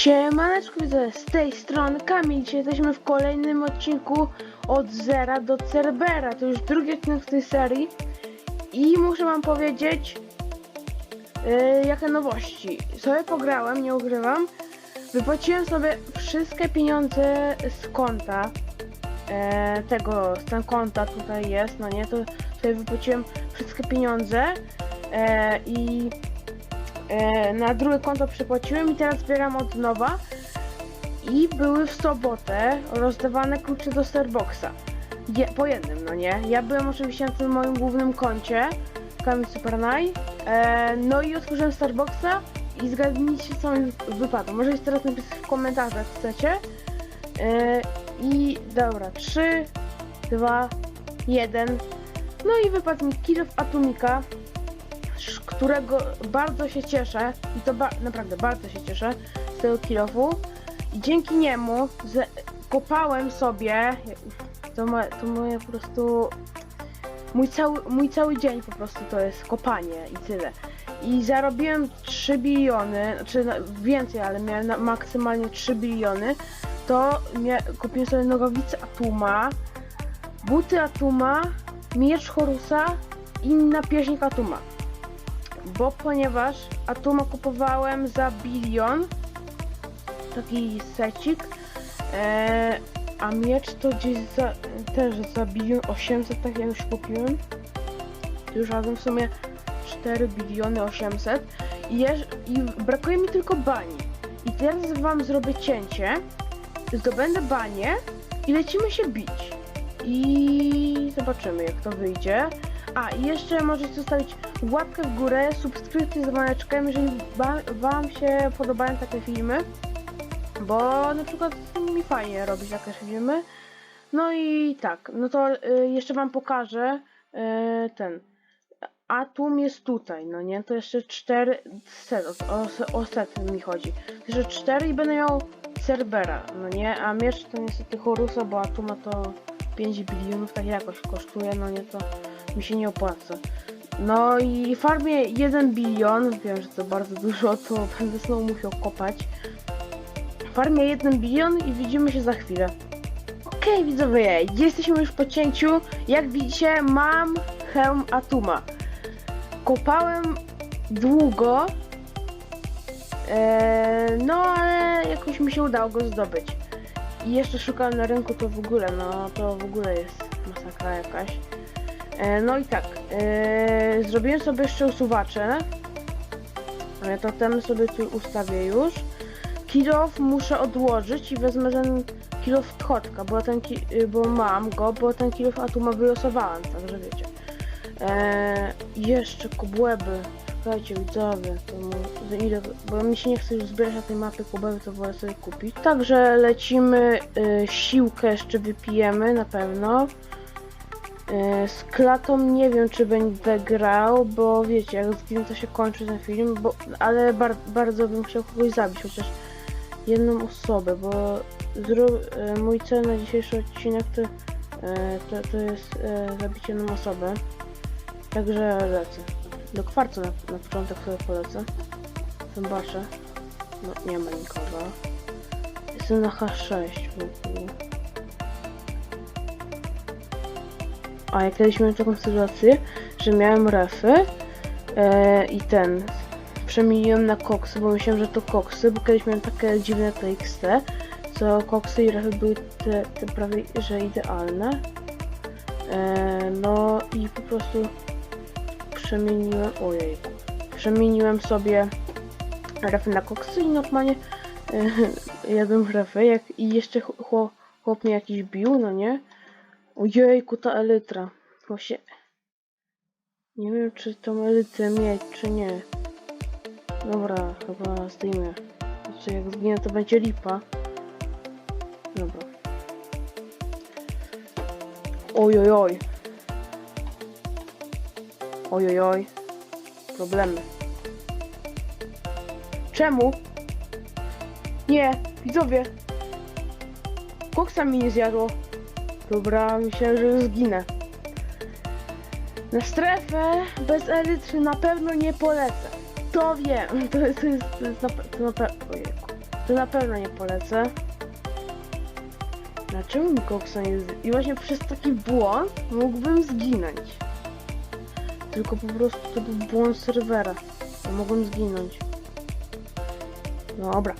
Siemaneczko widzę, z tej strony Kamil, dzisiaj jesteśmy w kolejnym odcinku od zera do Cerbera, to już drugi odcinek w tej serii. I muszę wam powiedzieć yy, jakie nowości. Sobie pograłem, nie ugrywam, wypłaciłem sobie wszystkie pieniądze z konta, e, tego, z ten konta tutaj jest, no nie, to sobie wypłaciłem wszystkie pieniądze e, i e, na drugie konto przypłaciłem i teraz zbieram od nowa. I były w sobotę rozdawane klucze do Starboxa. Je, po jednym, no nie? Ja byłem oczywiście na tym moim głównym koncie, Kamil Supernaj. E, no i otworzyłem Starboxa i zgadnijcie co mi wypadło. Możecie teraz napisać w komentarzach, chcecie. E, I dobra, 3, 2, 1. No i wypadł mi Kill of którego bardzo się cieszę i to ba naprawdę bardzo się cieszę z tego kilofu. I dzięki niemu kopałem sobie to, ma, to moje po prostu mój cały, mój cały dzień po prostu to jest kopanie i tyle. I zarobiłem 3 biliony, znaczy no, więcej, ale miałem maksymalnie 3 biliony. To kupiłem sobie nogawice Atuma buty Atuma miecz Horusa i napierśnik Atuma bo ponieważ Atuma kupowałem za bilion taki secik e, a miecz to gdzieś za, też za bilion 800 tak ja już kupiłem. Już razem w sumie 4 biliony 800 i, jeż, i brakuje mi tylko bani. I teraz wam zrobię cięcie. Zdobędę banie i lecimy się bić. I zobaczymy jak to wyjdzie. A i jeszcze możecie zostawić łapkę w górę, subskrypcję z dzwoneczkiem, jeżeli wam, się podobają takie filmy. Bo na przykład mi fajnie robić takie filmy. No i tak, no to y, jeszcze wam pokażę y, ten. Atum jest tutaj, no nie? To jeszcze 4 set, o, o, o set mi chodzi. Jeszcze 4 i będę miał Cerbera, no nie? A miecz to niestety Horusa, bo Atuma to 5 bilionów tak jakoś kosztuje, no nie? To mi się nie opłaca. No i farmie 1 bilion, wiem, że to bardzo dużo, to będę znowu musiał kopać. Farmie 1 bilion i widzimy się za chwilę. Okej okay, widzowie, jesteśmy już po cięciu. Jak widzicie mam hełm Atuma. Kopałem długo, eee, no ale jakoś mi się udało go zdobyć. I jeszcze szukałem na rynku to w ogóle, no to w ogóle jest masakra jakaś. E, no i tak, e, zrobiłem sobie jeszcze usuwacze. E, to ten sobie tu ustawię już. Kilof muszę odłożyć i wezmę ten kilof tchotka, bo ten ki y, bo mam go, bo ten kilof atuma wylosowałem, także wiecie. Jeszcze kobłęby. Czekajcie widzowie, to ile, bo mi się nie chce już zbierać na tej mapie kobłęby, to wolę sobie kupić. Także lecimy, y, siłkę jeszcze wypijemy na pewno. E, Z klatą nie wiem, czy będę grał, bo wiecie, jak zginę, to się kończy ten film, bo, ale bar bardzo bym chciał kogoś zabić, chociaż jedną osobę, bo e, mój cel na dzisiejszy odcinek to, e, to, to jest e, zabić jedną osobę. Także lecę. Do kwarcu na, na początek sobie polecę. Zobaczę. No, nie ma nikogo. Jestem na H6 w ogóle. A ja kiedyś miałem taką sytuację, że miałem refy e, i ten przemieniłem na koksy, bo myślałem, że to koksy, bo kiedyś miałem takie dziwne TXT, co koksy i refy były te, te prawie że idealne. E, no i po prostu przemieniłem, ojej, przemieniłem sobie refy na koksy i normalnie e, jadłem refy jak, i jeszcze chłop, chłop mnie jakiś bił, no nie? Ojejku, ta elytra. Właśnie... Nie wiem, czy tą elytrę mieć, czy nie. Dobra, chyba zdejmę. Znaczy, jak zginę, to będzie lipa. Dobra. Ojojoj. Ojojoj. Problemy. Czemu? Nie, widzowie. Koksa mi nie zjadło. Dobra, myślałem, że zginę. Na strefę bez elitry na pewno nie polecę. To wiem, to jest, to jest, to jest na, to na to na pewno nie polecę. Dlaczego mi koksa nie... I właśnie przez taki błąd mógłbym zginąć. Tylko po prostu to był błąd serwera. Ja mogłem zginąć. Dobra.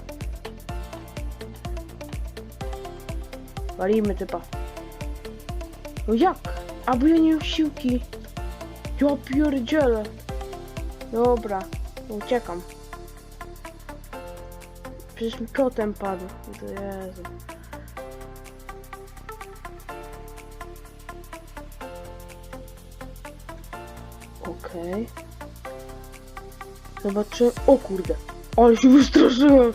Walimy typa. No jak? A ja nie mam siłki. Ja pierdzielę. Dobra, uciekam. Przecież mi kotem padł. Jezu. Okej. Zobaczy. O kurde. Ale się wystraszyłem.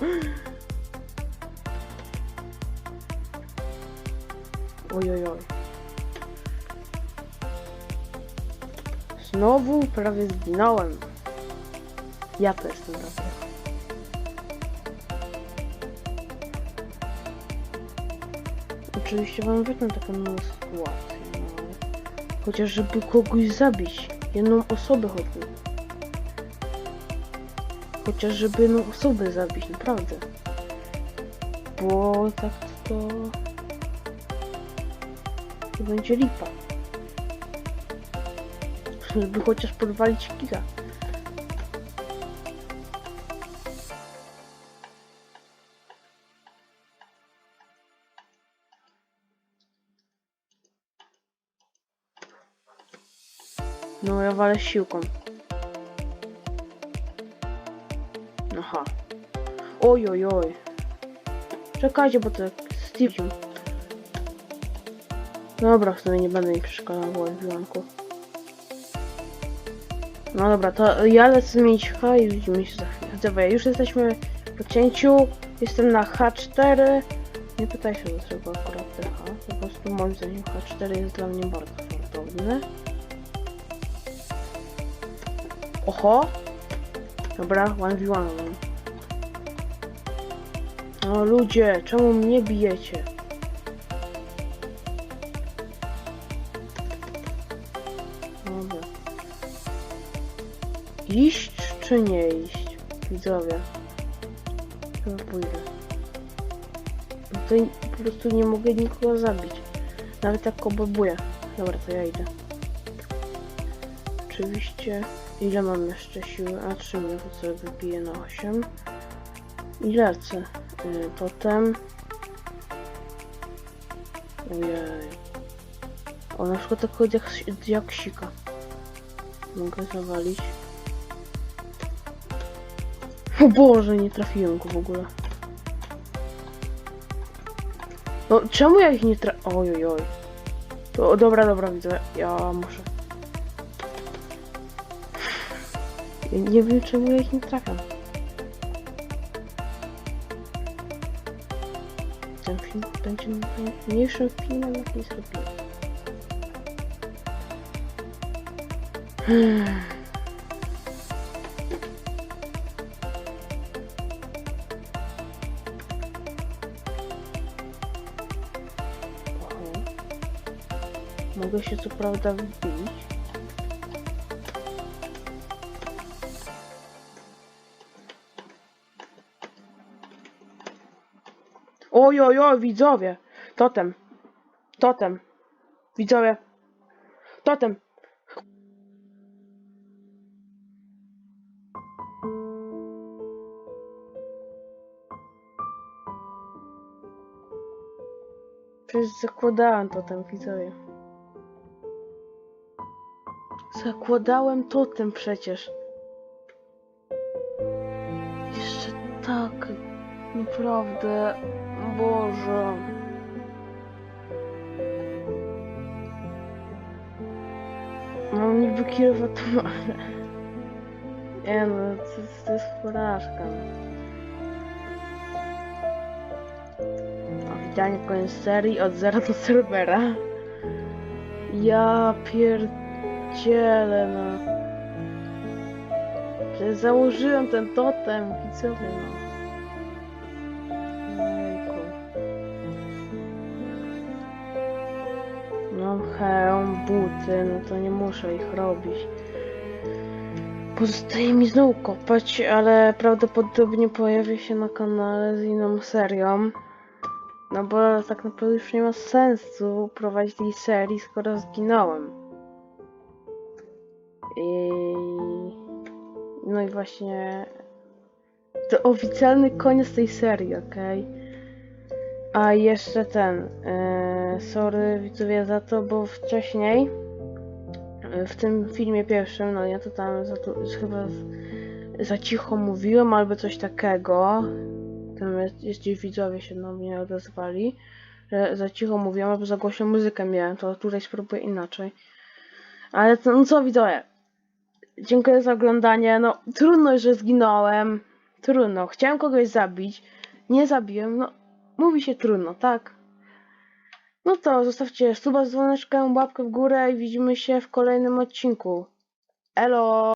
Ojojoj. Znowu prawie zginąłem. Ja to jestem prawie. Oczywiście wam wytnę taką sytuację, no. Chociaż żeby kogoś zabić. Jedną osobę choćby. Chociaż żeby jedną osobę zabić, naprawdę. Bo tak to... To będzie lipa. Żeby chociaż podwalić killa. No ja walę siłką. Aha. Oj, oj, oj. Czekajcie, bo to Steve. Dobra, w sumie nie będę mi przeszkadzał w Wilanku. No dobra, to ja lecę zmienić H i widzimy się za chwilę. Dobra, już jesteśmy po cięciu. Jestem na H4. Nie pytaj się dlaczego akurat te H. Po prostu moim zdaniem H4 jest dla mnie bardzo fartowny. Oho! Dobra, 1v1 mam. No ludzie, czemu mnie bijecie? Iść czy nie iść? Widzowie. Chyba pójdę. No i- po prostu nie mogę nikogo zabić. Nawet jak obabuję. Dobra, to ja idę. Oczywiście. Ile mam jeszcze siły? A 3 minuty sobie wypiję na 8. I lecę. Y, Potem. Ojej. O, na przykład takiego jak, jak sika. Mogę zawalić. O Boże, nie trafiłem go w ogóle. No, czemu ja ich nie tra... Oj, oj. To, dobra, dobra, widzę. Ja muszę. Ja nie wiem, czemu ja ich nie trafiam. Ten film będzie najmniejszym filmem, jaki zrobiłem. Hmm. Mogę się co prawda wbić. Oj, oj, oj, widzowie! Totem. Totem. Widzowie. Totem. Przecież zakładałem totem, widzowie. Zakładałem totem przecież. Jeszcze tak. Naprawdę. Boże. Mam niby kilowatomane. Nie no, to, to jest porażka. A witanie koniec serii od zera do serwera. Ja pierdzielę no. Przecież założyłem ten totem, widzowie no. Ojejku. Mam hełm, buty, no to nie muszę ich robić. Pozostaje mi znowu kopać, ale prawdopodobnie pojawię się na kanale z inną serią. No bo tak naprawdę już nie ma sensu prowadzić tej serii, skoro zginąłem. No i właśnie... To oficjalny koniec tej serii, okej? A jeszcze ten... Yy, sorry widzowie za to, bo wcześniej w tym filmie pierwszym, no ja to tam za, tu- chyba za cicho mówiłem albo coś takiego. Tam jest, jeśli widzowie się do mnie odezwali, że za cicho mówiłem albo za głośną muzykę miałem, to tutaj spróbuję inaczej. Ale to, no co widzowie, dziękuję za oglądanie, no trudno, że zginąłem, trudno, chciałem kogoś zabić, nie zabiłem, no mówi się trudno, tak? No to zostawcie suba z dzwoneczkiem, łapkę w górę i widzimy się w kolejnym odcinku. Elo!